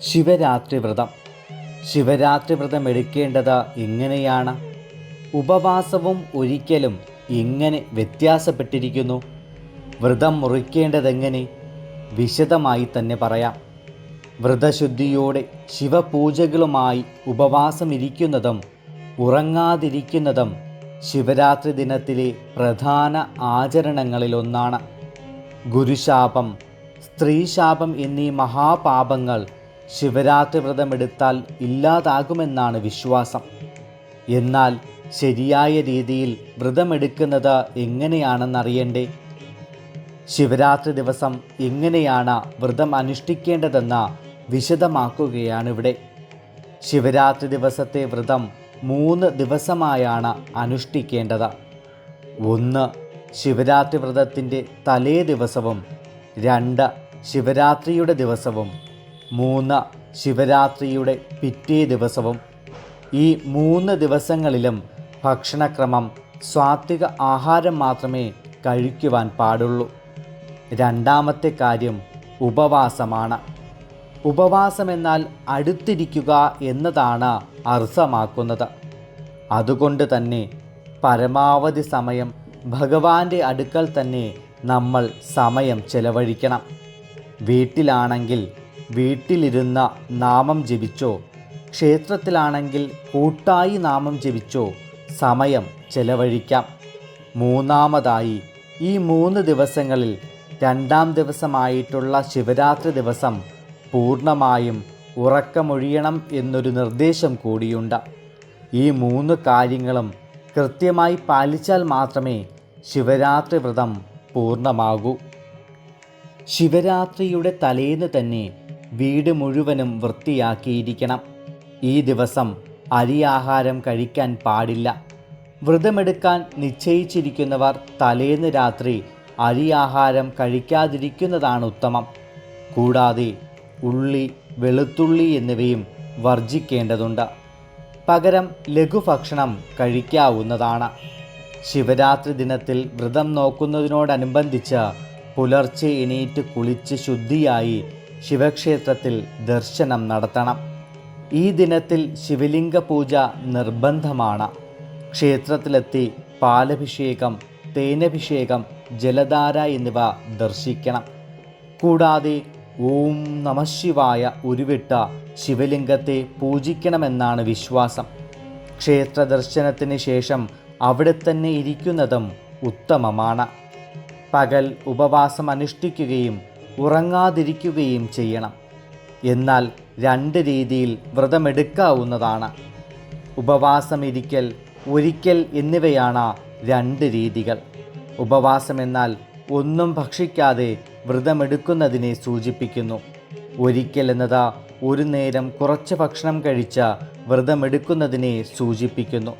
ശിവരാത്രി വ്രതം. ശിവരാത്രി വ്രതം എടുക്കേണ്ടത് എങ്ങനെയാണ് ഉപവാസവും ഒരിക്കലും ഇങ്ങനെ വ്യത്യാസപ്പെട്ടിരിക്കുന്നു. വ്രതം മുറിക്കേണ്ടതെങ്ങനെ? വിശദമായി തന്നെ പറയാം. വ്രതശുദ്ധിയോടെ ശിവപൂജകളുമായി ഉപവാസമിരിക്കുന്നതും ഉറങ്ങാതിരിക്കുന്നതും ശിവരാത്രി ദിനത്തിലെ പ്രധാന ആചരണങ്ങളിലൊന്നാണ് ഗുരുശാപം സ്ത്രീശാപം എന്നീ മഹാപാപങ്ങൾ ശിവരാത്രി വ്രതമെടുത്താൽ ഇല്ലാതാകുമെന്നാണ് വിശ്വാസം. എന്നാൽ ശരിയായ രീതിയിൽ വ്രതമെടുക്കുന്നത് എങ്ങനെയാണെന്നറിയണ്ടേ? ശിവരാത്രി ദിവസം എങ്ങനെയാണ് വ്രതം അനുഷ്ഠിക്കേണ്ടതെന്ന് വിശദമാക്കുകയാണിവിടെ ശിവരാത്രി ദിവസത്തെ വ്രതം മൂന്ന് ദിവസമായാണ് അനുഷ്ഠിക്കേണ്ടത്. ഒന്ന് ശിവരാത്രി വ്രതത്തിന്റെ തലേ ദിവസവും. രണ്ട് ശിവരാത്രിയുടെ ദിവസവും. മൂന്ന് ശിവരാത്രിയുടെ പിറ്റേ ദിവസവും ഈ മൂന്ന് ദിവസങ്ങളിലും ഭക്ഷണക്രമം സ്വാത്വിക ആഹാരം മാത്രമേ കഴിക്കുവാൻ പാടുള്ളൂ. രണ്ടാമത്തെ കാര്യം ഉപവാസമാണ്. ഉപവാസം എന്നാൽ അടുത്തിരിക്കുക എന്നതാണ് അർത്ഥമാക്കുന്നത്. അതുകൊണ്ട് തന്നെ പരമാവധി സമയം ഭഗവാന്റെ അടുക്കൽ തന്നെ നമ്മൾ സമയം ചെലവഴിക്കണം. വീട്ടിലാണെങ്കിൽ വീട്ടിലിരുന്ന നാമം ജപിച്ചോ? ക്ഷേത്രത്തിലാണെങ്കിൽ കൂട്ടായി നാമം ജപിച്ചോ? സമയം ചെലവഴിക്കാം. മൂന്നാമതായി ഈ മൂന്ന് ദിവസങ്ങളിൽ രണ്ടാം ദിവസമായിട്ടുള്ള ശിവരാത്രി ദിവസം പൂർണമായും ഉറക്കമൊഴിയണം എന്നൊരു നിർദ്ദേശം കൂടിയുണ്ട്. ഈ മൂന്ന് കാര്യങ്ങളും കൃത്യമായി പാലിച്ചാൽ മാത്രമേ ശിവരാത്രി വ്രതം പൂർണമാകൂ ശിവരാത്രിയുടെ തലേന്ന് തന്നെ വീട് മുഴുവനും വൃത്തിയാക്കിയിരിക്കണം. ഈ ദിവസം അരിയാഹാരം കഴിക്കാൻ പാടില്ല. വ്രതമെടുക്കാൻ നിശ്ചയിച്ചിരിക്കുന്നവർ തലേന്ന് രാത്രി അരിയാഹാരം കഴിക്കാതിരിക്കുന്നതാണ് ഉത്തമം. കൂടാതെ ഉള്ളി വെളുത്തുള്ളി എന്നിവയും വർജിക്കേണ്ടതുണ്ട് പകരം ലഘുഭക്ഷണം കഴിക്കാവുന്നതാണ്. ശിവരാത്രി ദിനത്തിൽ വ്രതം നോക്കുന്നതിനോടനുബന്ധിച്ച് പുലർച്ചെ എണീറ്റ് കുളിച്ച് ശുദ്ധിയായി ശിവക്ഷേത്രത്തിൽ ദർശനം നടത്തണം. ഈ ദിനത്തിൽ ശിവലിംഗ പൂജ നിർബന്ധമാണ്. ക്ഷേത്രത്തിലെത്തി പാലഭിഷേകം തേനഭിഷേകം ജലധാര എന്നിവ ദർശിക്കണം. കൂടാതെ ഓം നമശിവായ ഉരുവിട്ട ശിവലിംഗത്തെ പൂജിക്കണമെന്നാണ് വിശ്വാസം. ക്ഷേത്ര ദർശനത്തിന് ശേഷം അവിടെ തന്നെ ഇരിക്കുന്നതും ഉത്തമമാണ്. പകൽ ഉപവാസം അനുഷ്ഠിക്കുകയും ഉറങ്ങാതിരിക്കുകയും ചെയ്യണം. എന്നാൽ രണ്ട് രീതിയിൽ വ്രതമെടുക്കാവുന്നതാണ്. ഉപവാസമിരിക്കൽ ഒരിക്കൽ എന്നിവയാണ് രണ്ട് രീതികൾ. ഉപവാസം എന്നാൽ ഒന്നും ഭക്ഷിക്കാതെ വ്രതമെടുക്കുന്നതിനെ സൂചിപ്പിക്കുന്നു. ഒരിക്കൽ എന്നത് ഒരു നേരം കുറച്ച് ഭക്ഷണം കഴിച്ച വ്രതമെടുക്കുന്നതിനെ സൂചിപ്പിക്കുന്നു.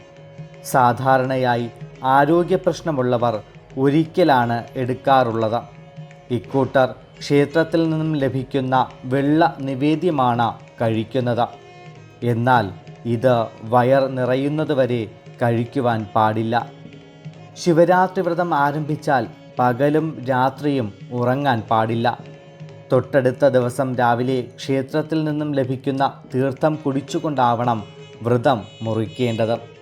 സാധാരണയായി ആരോഗ്യ പ്രശ്നമുള്ളവർ ഒരിക്കലാണ് എടുക്കാറുള്ളത്. ഇക്കൂട്ടർ ക്ഷേത്രത്തിൽ നിന്നും ലഭിക്കുന്ന വെള്ള നിവേദ്യമാണ് കഴിക്കുന്നത്. എന്നാൽ ഇത് വയർ നിറയുന്നത് വരെ കഴിക്കുവാൻ പാടില്ല. ശിവരാത്രി വ്രതം ആരംഭിച്ചാൽ പകലും രാത്രിയും ഉറങ്ങാൻ പാടില്ല. തൊട്ടടുത്ത ദിവസം രാവിലെ ക്ഷേത്രത്തിൽ നിന്നും ലഭിക്കുന്ന തീർത്ഥം കുടിച്ചുകൊണ്ടാവണം വ്രതം മുറിക്കേണ്ടത്.